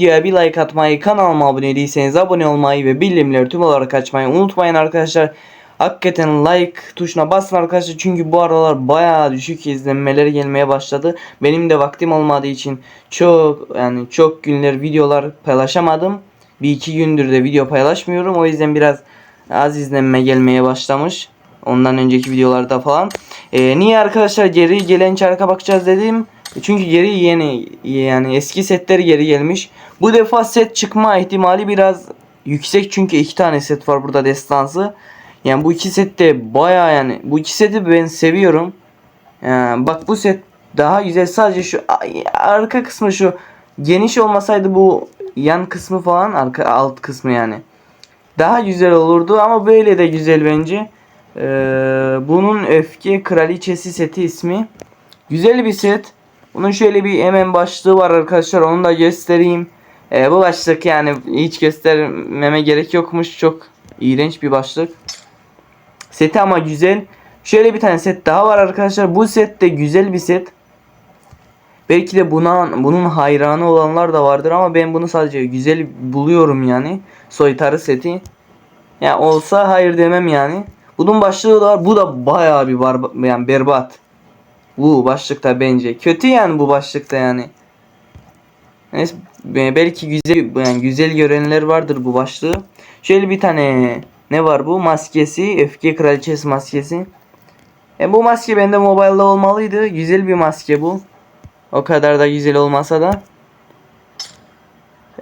Videoya bir like atmayı, kanalıma abone değilseniz abone olmayı ve bildirimleri tüm olarak açmayı unutmayın arkadaşlar. Hakikaten like tuşuna basın arkadaşlar çünkü bu aralar bayağı düşük izlenmeleri gelmeye başladı. Benim de vaktim olmadığı için çok yani çok günler videolar paylaşamadım. Bir iki gündür de video paylaşmıyorum. O yüzden biraz az izlenme gelmeye başlamış. Ondan önceki videolarda falan. Ee, niye arkadaşlar geri gelen çarka bakacağız dedim. Çünkü geri yeni yani eski setler geri gelmiş. Bu defa set çıkma ihtimali biraz yüksek çünkü iki tane set var burada destansı. Yani bu iki set de baya yani bu iki seti ben seviyorum. Yani bak bu set daha güzel sadece şu arka kısmı şu geniş olmasaydı bu yan kısmı falan arka alt kısmı yani. Daha güzel olurdu ama böyle de güzel bence. Ee, bunun öfke kraliçesi seti ismi. Güzel bir set. Bunun şöyle bir hemen başlığı var arkadaşlar onu da göstereyim. Ee, bu başlık yani hiç göstermeme gerek yokmuş. Çok iğrenç bir başlık. Seti ama güzel. Şöyle bir tane set daha var arkadaşlar. Bu set de güzel bir set. Belki de buna bunun hayranı olanlar da vardır ama ben bunu sadece güzel buluyorum yani. Soytarı seti. Ya olsa hayır demem yani. Bunun başlığı da var. Bu da bayağı bir barba, yani berbat. Bu başlıkta bence. Kötü yani bu başlıkta yani. Neyse be- belki güzel yani güzel görenler vardır bu başlığı. Şöyle bir tane ne var bu? Maskesi. Öfke Kraliçesi maskesi. E bu maske bende mobilde olmalıydı. Güzel bir maske bu. O kadar da güzel olmasa da.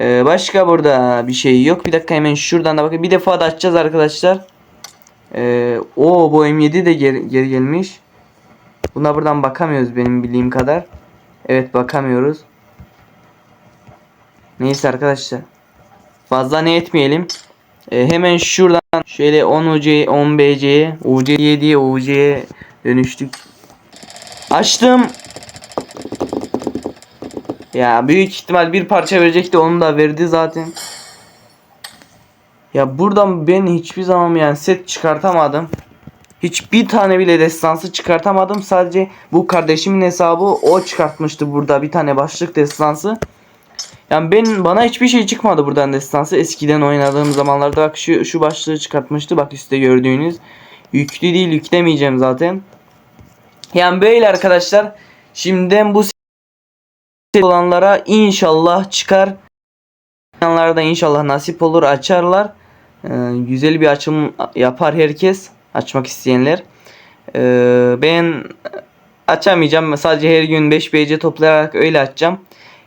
Ee, başka burada bir şey yok. Bir dakika hemen şuradan da bakayım. Bir defa da açacağız arkadaşlar. Ee, o bu M7 de geri, geri gelmiş. Buna buradan bakamıyoruz benim bildiğim kadar. Evet bakamıyoruz. Neyse arkadaşlar. Fazla ne etmeyelim. Ee, hemen şuradan şöyle 10 UC 10 BC'ye UC diye UC'ye dönüştük. Açtım. Ya büyük ihtimal bir parça verecekti onu da verdi zaten. Ya buradan ben hiçbir zaman yani set çıkartamadım. Hiçbir tane bile destansı çıkartamadım. Sadece bu kardeşimin hesabı o çıkartmıştı burada bir tane başlık destansı. Yani ben bana hiçbir şey çıkmadı buradan destansı. Eskiden oynadığım zamanlarda bak şu, şu başlığı çıkartmıştı. Bak üstte gördüğünüz. Yüklü değil yüklemeyeceğim zaten. Yani böyle arkadaşlar. Şimdiden bu olanlara inşallah çıkar. Yanlarda inşallah nasip olur açarlar. Ee, güzel bir açım yapar herkes. Açmak isteyenler. Ee, ben açamayacağım. Sadece her gün 5 BC toplayarak öyle açacağım.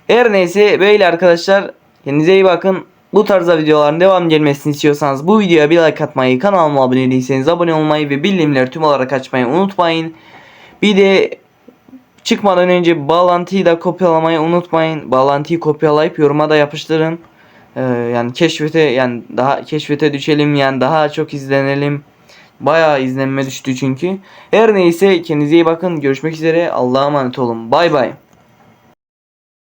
Her neyse böyle arkadaşlar. Kendinize iyi bakın. Bu tarzda videoların devam gelmesini istiyorsanız bu videoya bir like atmayı, kanalıma abone değilseniz abone olmayı ve bildirimleri tüm olarak açmayı unutmayın. Bir de çıkmadan önce bağlantıyı da kopyalamayı unutmayın. Bağlantıyı kopyalayıp yoruma da yapıştırın. Ee, yani keşfete yani daha keşfete düşelim yani daha çok izlenelim. Bayağı izlenme düştü çünkü. Her neyse kendinize iyi bakın. Görüşmek üzere. Allah'a emanet olun. Bay bay.